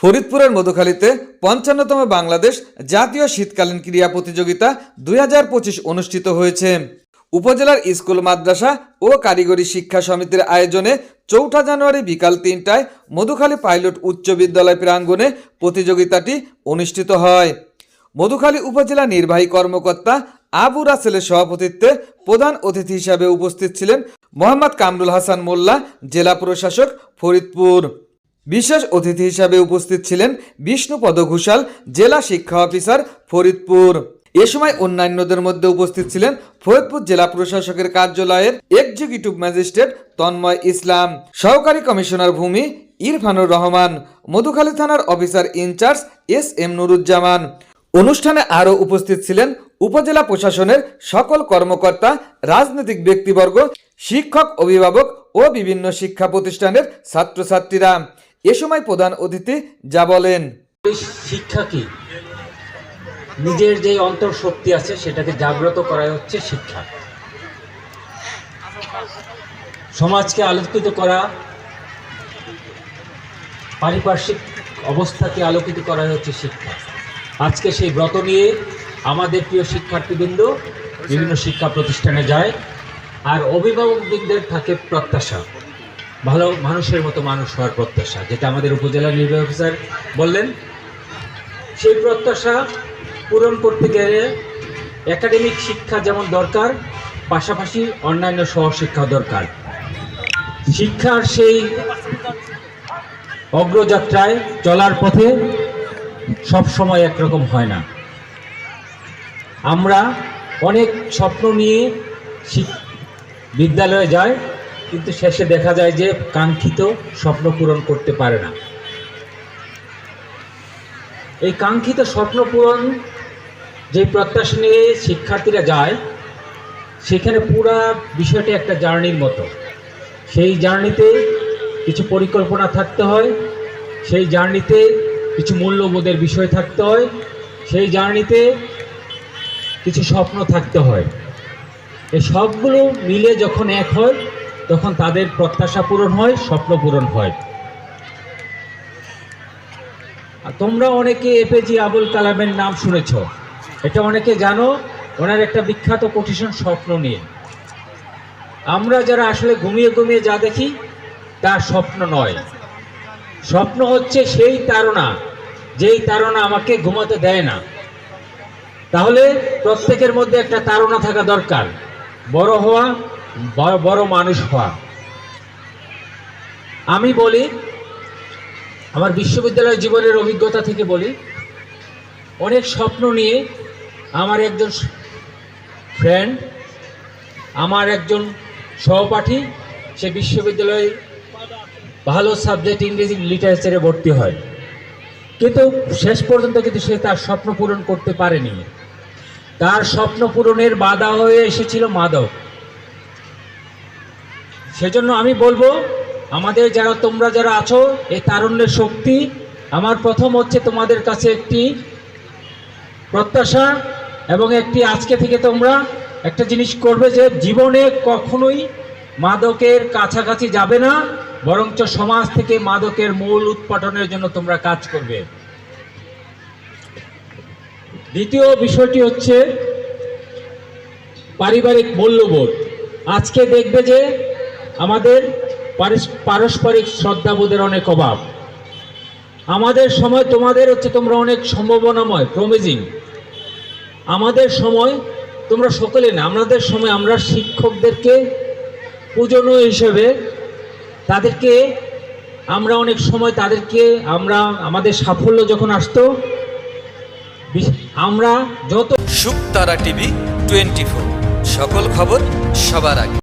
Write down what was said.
ফরিদপুরের মধুখালীতে পঞ্চান্নতম বাংলাদেশ জাতীয় শীতকালীন ক্রীড়া প্রতিযোগিতা দুই হাজার পঁচিশ অনুষ্ঠিত হয়েছে। উপজেলার স্কুল, মাদ্রাসা ও কারিগরি শিক্ষা সমিতির আয়োজনে চৌঠা জানুয়ারি বিকাল তিনটায় মধুখালী পাইলট উচ্চ বিদ্যালয় প্রাঙ্গণে প্রতিযোগিতাটি অনুষ্ঠিত হয়। মধুখালী উপজেলা নির্বাহী কর্মকর্তা আবু রাসেলের সভাপতিত্বে প্রধান অতিথি হিসাবে উপস্থিত ছিলেন মোহাম্মদ কামরুল হাসান মোল্লা, জেলা প্রশাসক ফরিদপুর। বিশেষ অতিথি হিসাবে উপস্থিত ছিলেন বিষ্ণুপদ ঘোষাল, জেলা শিক্ষা অফিসার ফরিদপুর। এ সময় অন্যান্যদের মধ্যে উপস্থিত ছিলেন ফরিদপুর জেলা প্রশাসকের কার্যালয়ের এক্সিকিউটিভ ম্যাজিস্ট্রেট তন্ময় ইসলাম, সহকারী কমিশনার ভূমি ইরফানুর রহমান, মধুখালী থানার officer in charge S M Nuruzzaman. অনুষ্ঠানে আরও উপস্থিত ছিলেন উপজেলা প্রশাসনের সকল কর্মকর্তা, রাজনৈতিক ব্যক্তিবর্গ, শিক্ষক, অভিভাবক ও বিভিন্ন শিক্ষা প্রতিষ্ঠানের ছাত্রছাত্রীরা। এ সময় প্রধান অতিথি যা বলেন। শিক্ষা কি? নিজের যে অন্তর শক্তি আছে সেটাকে জাগ্রত করাই হচ্ছে শিক্ষা। সমাজকে আলোকিত করা, পারিপার্শ্বিক অবস্থাকে আলোকিত করাই হচ্ছে শিক্ষা। আজকে সেই ব্রত নিয়ে আমাদের প্রিয় শিক্ষার্থীবৃন্দ বিভিন্ন শিক্ষা প্রতিষ্ঠানে যায়, আর অভিভাবকবৃন্দের থাকে প্রত্যাশা। ভালো মানুষের মতো মানুষ হওয়ার প্রত্যাশা, যেটা আমাদের উপজেলা নির্বাহী অফিসার বললেন। সেই প্রত্যাশা পূরণ করতে গেলে একাডেমিক শিক্ষা যেমন দরকার, পাশাপাশি অন্যান্য সহশিক্ষা দরকার। শিক্ষার সেই অগ্রযাত্রায় চলার পথে সব সময় একরকম হয় না। আমরা অনেক স্বপ্ন নিয়ে বিদ্যালয়ে যাই কিন্তু শেষে দেখা যায় যে কাঙ্ক্ষিত স্বপ্ন পূরণ করতে পারে না। এই কাঙ্ক্ষিত স্বপ্ন পূরণ যে প্রত্যাশা নিয়ে শিক্ষার্থীরা যায়, সেখানে পুরা বিষয়টি একটা জার্নির মতো। সেই জার্নিতে কিছু পরিকল্পনা থাকতে হয়, সেই জার্নিতে কিছু মূল্যবোধের বিষয় থাকতে হয়, সেই জার্নিতে কিছু স্বপ্ন থাকতে হয়। এই সবগুলো মিলে যখন এক হয় তখন তাদের প্রত্যাশা পূরণ হয়, স্বপ্ন পূরণ হয়। তোমরা অনেকে এপিজে আবুল কালামের নাম শুনেছ। এটা অনেকে জানো, ওনার একটা বিখ্যাত কোটেশন স্বপ্ন নিয়ে। আমরা যারা আসলে ঘুমিয়ে ঘুমিয়ে যা দেখি তার স্বপ্ন নয়। স্বপ্ন হচ্ছে সেই তারা যেই তারা আমাকে ঘুমাতে দেয় না। তাহলে প্রত্যেকের মধ্যে একটা তারা থাকা দরকার। বড় হওয়া বড়- বড় মানুষ হওয়া। আমি বলি, আমার বিশ্ববিদ্যালয় জীবনের অভিজ্ঞতা থেকে বলি, অনেক স্বপ্ন নিয়ে আমার একজন ফ্রেন্ড আমার একজন সহপাঠী, সে বিশ্ববিদ্যালয়ে ভালো সাবজেক্ট ইংরেজি লিটারেচারে ভর্তি হয়। কিন্তু শেষ পর্যন্ত কিন্তু সে তার স্বপ্ন পূরণ করতে পারেনি। তার স্বপ্ন পূরণের বাধা হয়ে এসেছিল মাদক। সেজন্য আমি বলব, আমাদের যারা তোমরা যারা আছো এই তারুণ্যের শক্তি। আমার প্রথম হচ্ছে তোমাদের কাছে একটি প্রত্যাশা এবং একটি আজকে থেকে তোমরা একটা জিনিস করবে যে জীবনে কখনোই মাদকের কাছাকাছি যাবে না, বরঞ্চ সমাজ থেকে মাদকের মূল উৎপাটনের জন্য তোমরা কাজ করবে। দ্বিতীয় বিষয়টি হচ্ছে পারিবারিক মূল্যবোধ। আজকে দেখবে যে আমাদের পারস্পরিক শ্রদ্ধাবোধের অনেক অভাব। আমাদের সময় তোমাদের হচ্ছে তোমরা অনেক সম্ভাবনাময় প্রমিজিং আমাদের সময় তোমরা সকলে না, আমাদের সময় আমরা শিক্ষকদেরকে পূজনীয় হিসেবে তাদেরকে, আমরা অনেক সময় তাদেরকে, আমরা, আমাদের সাফল্য যখন আসতো আমরা যত শুকতারা টিভি টোয়েন্টি সকল খবর সবার আগে।